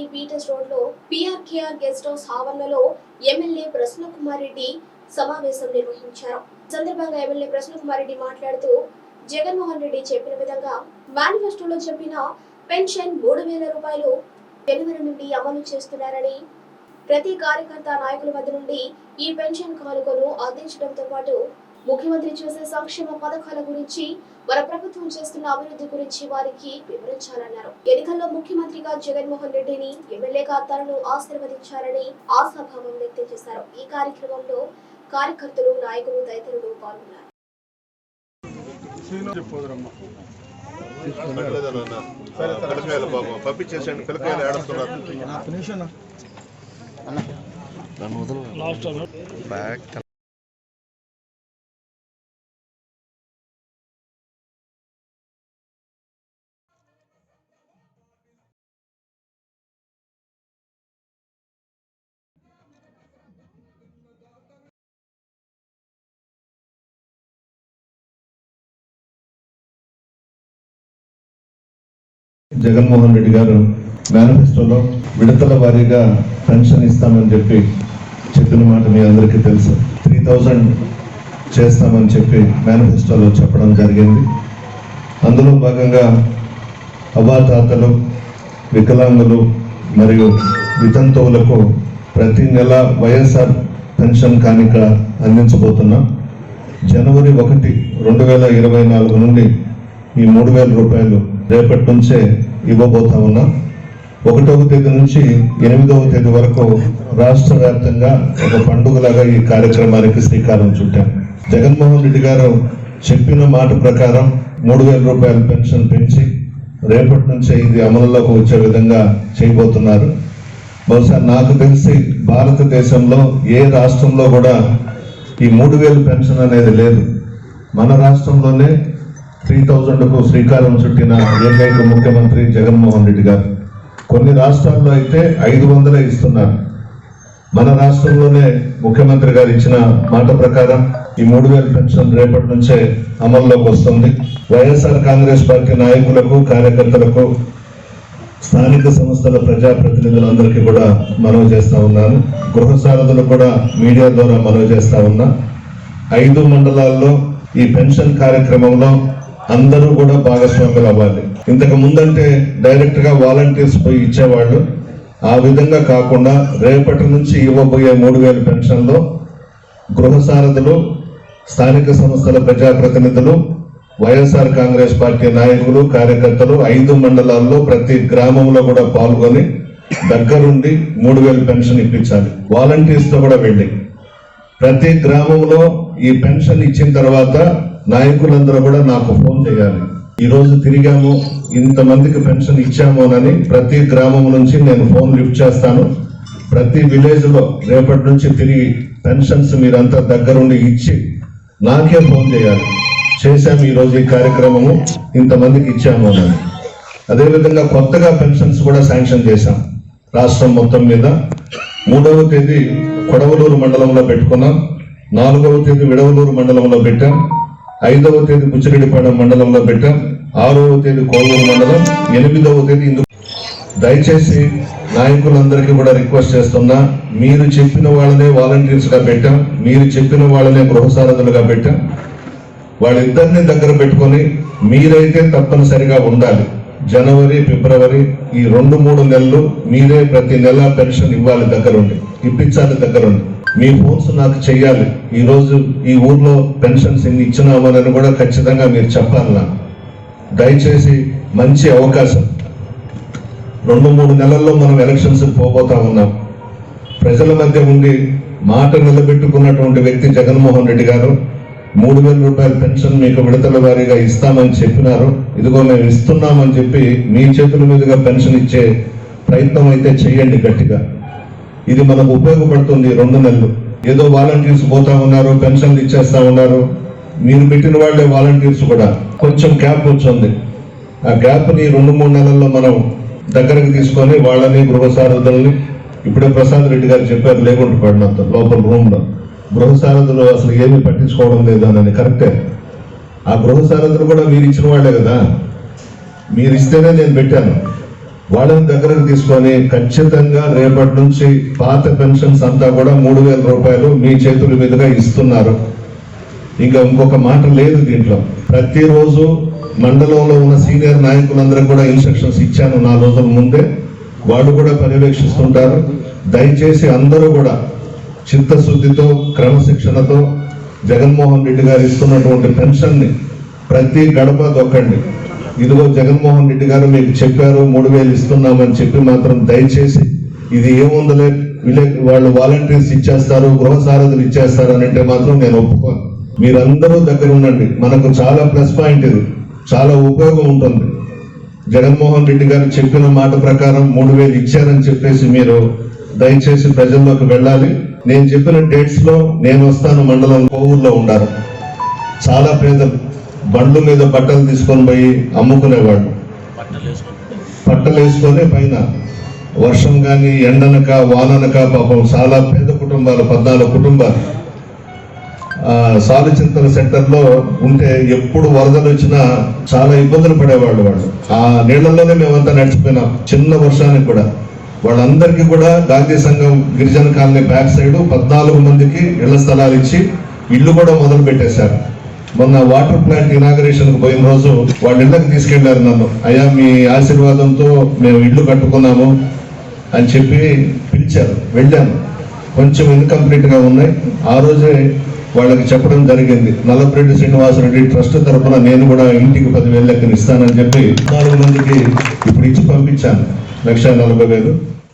పట్టణంలోని పీటర్స్ రోడ్లో PRKR guest house ఆవరణలో ఎమ్మెల్యే ప్రసన్న కుమార్ రెడ్డి సమావేశం నిర్వహించారు. సందర్భంగా ఎమ్మెల్యే ప్రసన్న కుమార్ రెడ్డి మాట్లాడుతూ జగన్మోహన్ రెడ్డి చెప్పిన విధంగా మేనిఫెస్టోలో చెప్పిన పెన్షన్ మూడు వేల రూపాయలు జనవరి నుండి అమలు చేస్తున్నారని ప్రతి కార్యకర్త నాయకుల వద్ద నుండి ఈ పెన్షన్ కానుకను అందించడంతో పాటు ముఖ్యమంత్రి చేసే సంక్షేమ పథకాల గురించి మన ప్రభుత్వం చేస్తున్న అభివృద్ధి గురించి వారికి వివరించాలన్నారు. ఎన్నికల్లో ముఖ్యమంత్రిగా జగన్మోహన్ రెడ్డిని ఎమ్మెల్యేగా తనను ఆశీర్వదించారని ఆశాభావం వ్యక్తం చేశారు. ఈ కార్యక్రమంలో కార్యకర్తలు నాయకులు తదితరులు పాల్గొన్నారు. పిల్లకాయలు పాపం పంపించేసండి పిల్లకాయలు ఏడుస్తున్నారు. జగన్మోహన్ రెడ్డి గారు మేనిఫెస్టోలో విడతల వారీగా పెన్షన్ ఇస్తామని చెప్పి చెప్పిన మాట మీ అందరికీ తెలుసు. త్రీ థౌజండ్ చేస్తామని చెప్పి మేనిఫెస్టోలో చెప్పడం జరిగింది. అందులో భాగంగా అవాతాతలు వికలాంగులు మరియు వితంతువులకు ప్రతి నెల వైఎస్ఆర్ పెన్షన్ కానిక అందించబోతున్నాం. జనవరి ఒకటి రెండు వేల ఇరవై నాలుగు నుండి ఈ మూడు వేల రూపాయలు రేపటి నుంచే ఇవ్వబోతా ఉన్నాం. ఒకటవ తేదీ నుంచి ఎనిమిదవ తేదీ వరకు రాష్ట్ర వ్యాప్తంగా ఒక పండుగలాగా ఈ కార్యక్రమానికి శ్రీకారం చుట్టాం. జగన్మోహన్ రెడ్డి గారు చెప్పిన మాట ప్రకారం మూడు వేల రూపాయల పెన్షన్ పెంచి రేపటి నుంచి ఇది అమలులోకి వచ్చే విధంగా చేయబోతున్నారు. బహుశా నాకు తెలిసి భారతదేశంలో ఏ రాష్ట్రంలో కూడా ఈ మూడు వేలు పెన్షన్ అనేది లేదు. మన రాష్ట్రంలోనే త్రీ థౌజండ్కు శ్రీకారం చుట్టిన ఏకైక ముఖ్యమంత్రి జగన్మోహన్ రెడ్డి గారు. కొన్ని రాష్ట్రాల్లో అయితే ఐదు వందలే ఇస్తున్నారు. మన రాష్ట్రంలోనే ముఖ్యమంత్రి గారు ఇచ్చిన మాట ప్రకారం ఈ మూడు వేల పెన్షన్ రేపటి నుంచే అమల్లోకి వస్తుంది. వైఎస్ఆర్ కాంగ్రెస్ పార్టీ నాయకులకు కార్యకర్తలకు స్థానిక సంస్థల ప్రజాప్రతినిధులందరికీ కూడా మనవి చేస్తా ఉన్నాను. గృహ సారథులు కూడా మీడియా ద్వారా మనవి చేస్తా ఉన్నా. ఐదు మండలాల్లో ఈ పెన్షన్ కార్యక్రమంలో అందరూ కూడా భాగస్వాములు అవ్వాలి. ఇంతకు ముందంటే డైరెక్ట్గా వాలంటీర్స్ పోయి ఇచ్చేవాళ్ళు. ఆ విధంగా కాకుండా రేపటి నుంచి ఇవ్వబోయే మూడు వేల పెన్షన్లో గృహ సారథులు స్థానిక సంస్థల ప్రజాప్రతినిధులు వైఎస్ఆర్ కాంగ్రెస్ పార్టీ నాయకులు కార్యకర్తలు ఐదు మండలాల్లో ప్రతి గ్రామంలో కూడా పాల్గొని దగ్గరుండి మూడు వేలు పెన్షన్ ఇప్పించాలి. వాలంటీర్స్తో కూడా వెళ్ళి. ప్రతి గ్రామంలో ఈ పెన్షన్ ఇచ్చిన తర్వాత నాయకులందరూ కూడా నాకు ఫోన్ చేయాలి. ఈ రోజు తిరిగాము ఇంతమందికి పెన్షన్ ఇచ్చామోనని ప్రతి గ్రామం నుంచి నేను ఫోన్ లిఫ్ట్ చేస్తాను. ప్రతి విలేజ్లో రేపటి నుంచి తిరిగి పెన్షన్స్ మీరంతా దగ్గరుండి ఇచ్చి నాకే ఫోన్ చేయాలి. చేశాము ఈరోజు ఈ కార్యక్రమము ఇంతమందికి ఇచ్చాము అని అదేవిధంగా కొత్తగా పెన్షన్స్ కూడా శాంక్షన్ చేశాం రాష్ట్రం మొత్తం మీద. మూడవ తేదీ కొడవలూరు మండలంలో పెట్టుకున్నాం నాలుగవ తేదీ విడవలూరు మండలంలో పెట్టాం. ఐదవ తేదీ బుచ్చగడిపాడ మండలంలో పెట్టాం. ఆరవ తేదీ కోవూరు మండలం ఎనిమిదవ తేదీ ఇందు దయచేసి నాయకులందరికీ కూడా రిక్వెస్ట్ చేస్తున్నా మీరు చెప్పిన వాళ్ళనే వాలంటీర్స్గా పెట్టాం మీరు చెప్పిన వాళ్ళనే గృహసారథులుగా పెట్టాం. వాళ్ళిద్దరిని దగ్గర పెట్టుకొని మీరైతే తప్పనిసరిగా ఉండాలి. జనవరి ఫిబ్రవరి ఈ రెండు మూడు నెలలు మీరే ప్రతి నెల పెన్షన్ ఇవ్వాలి దగ్గరుండి ఇప్పించాలి దగ్గరుండి. మీ ఫోన్స్ నాకు చెయ్యాలి. ఈరోజు ఈ ఊర్లో పెన్షన్స్ ఎన్ని ఇచ్చినామని కూడా ఖచ్చితంగా మీరు చెప్పాలి నాకు. దయచేసి మంచి అవకాశం. రెండు మూడు నెలల్లో మనం ఎలక్షన్స్ పోబోతా ఉన్నాం. ప్రజల మధ్య ఉండి మాట నిలబెట్టుకున్నటువంటి వ్యక్తి జగన్మోహన్ రెడ్డి గారు మూడు వేల రూపాయల పెన్షన్ మీకు విడతల వారీగా ఇస్తామని చెప్పినారు. ఇదిగో మేము ఇస్తున్నామని చెప్పి మీ చేతుల మీదుగా పెన్షన్ ఇచ్చే ప్రయత్నం అయితే చేయండి గట్టిగా. ఇది మనకు ఉపయోగపడుతుంది రెండు నెలలు. ఏదో వాలంటీర్స్ పోతా ఉన్నారు పెన్షన్లు ఇచ్చేస్తా ఉన్నారు. మీరు పెట్టిన వాళ్ళే వాలంటీర్స్ కూడా. కొంచెం గ్యాప్ వచ్చింది. ఆ గ్యాప్ని రెండు మూడు నెలల్లో మనం దగ్గరకు తీసుకొని వాళ్ళని గృహ సారథుల్ని ఇప్పుడే ప్రసాద్ రెడ్డి గారు చెప్పారు లేకుండా పడినంత లోపల రూమ్లో గృహ సారథులు అసలు ఏమీ పట్టించుకోవడం లేదు అని కరెక్టే ఆ గృహ సారథులు కూడా మీరు ఇచ్చిన వాళ్ళే కదా. మీరు ఇస్తేనే నేను పెట్టాను. వాళ్ళని దగ్గరకు తీసుకొని ఖచ్చితంగా రేపటి నుంచి పాత పెన్షన్స్ అంతా కూడా మూడు వేల రూపాయలు మీ చేతుల మీదుగా ఇస్తున్నారు. ఇంకా ఇంకొక మాట లేదు దీంట్లో. ప్రతిరోజు మండలంలో ఉన్న సీనియర్ నాయకులందరికీ కూడా ఇన్స్ట్రక్షన్స్ ఇచ్చాను నా రోజుల ముందే. వాళ్ళు కూడా పర్యవేక్షిస్తుంటారు. దయచేసి అందరూ కూడా చిత్తశుద్ధితో క్రమశిక్షణతో జగన్మోహన్ రెడ్డి గారు ఇస్తున్నటువంటి పెన్షన్ని ప్రతి గడప దొక్కండి. ఇదిగో జగన్మోహన్ రెడ్డి గారు మీకు చెప్పారు మూడు వేలు ఇస్తున్నామని చెప్పి మాత్రం దయచేసి ఇది ఏముందలే విలే వాళ్ళు వాలంటీర్స్ ఇచ్చేస్తారు గృహ సారథులు ఇచ్చేస్తారు అని అంటే మాత్రం నేను ఒప్పుకోను. మీరందరూ దగ్గర ఉండండి. మనకు చాలా ప్లస్ పాయింట్ ఇది. చాలా ఉపయోగం ఉంటుంది. జగన్మోహన్ రెడ్డి గారు చెప్పిన మాట ప్రకారం మూడు వేలు ఇచ్చారని చెప్పేసి మీరు దయచేసి ప్రజల్లోకి వెళ్ళాలి. నేను చెప్పిన డేట్స్లో నేను వస్తాను మండలం కోవూరులో ఉండాలి. చాలా పేదలు. బండ్ల మీద బట్టలు తీసుకొని పోయి అమ్ముకునేవాళ్ళు బట్టలు వేసుకొని పైన వర్షం కానీ ఎండనక వాననక పాపం చాలా పేద కుటుంబాలు పద్నాలుగు కుటుంబాలు. సాలిచింతల సెంటర్లో ఉంటే ఎప్పుడు వరదలు వచ్చినా చాలా ఇబ్బందులు పడేవాళ్ళు వాళ్ళు. ఆ నీళ్ళలోనే మేమంతా నడిచిపోయినాం చిన్న వర్షానికి కూడా. వాళ్ళందరికీ కూడా గాంధీ సంఘం గిరిజన కాలనీ బ్యాక్ సైడ్ పద్నాలుగు మందికి ఇళ్ళ స్థలాలు ఇచ్చి ఇల్లు కూడా మొదలు పెట్టేశారు మొన్న వాటర్ ప్లాంట్ ఇనాగరేషన్ పోయిన రోజు వాళ్ళ ఇళ్ళకి తీసుకెళ్ళారు నన్ను. అయ్యా మీ ఆశీర్వాదంతో మేము ఇల్లు కట్టుకున్నాము అని చెప్పి పిలిచారు. వెళ్ళాను. కొంచెం ఇన్కంప్లీట్గా ఉన్నాయి. ఆ రోజే వాళ్ళకి చెప్పడం జరిగింది. నల్లపరెడ్డి శ్రీనివాసరెడ్డి ట్రస్ట్ తరఫున నేను కూడా ఇంటికి పదివేలు లెక్కన ఇస్తానని చెప్పి నాలుగు మందికి ఇప్పుడు ఇచ్చి పంపించాను. లక్ష నలభై వేలు.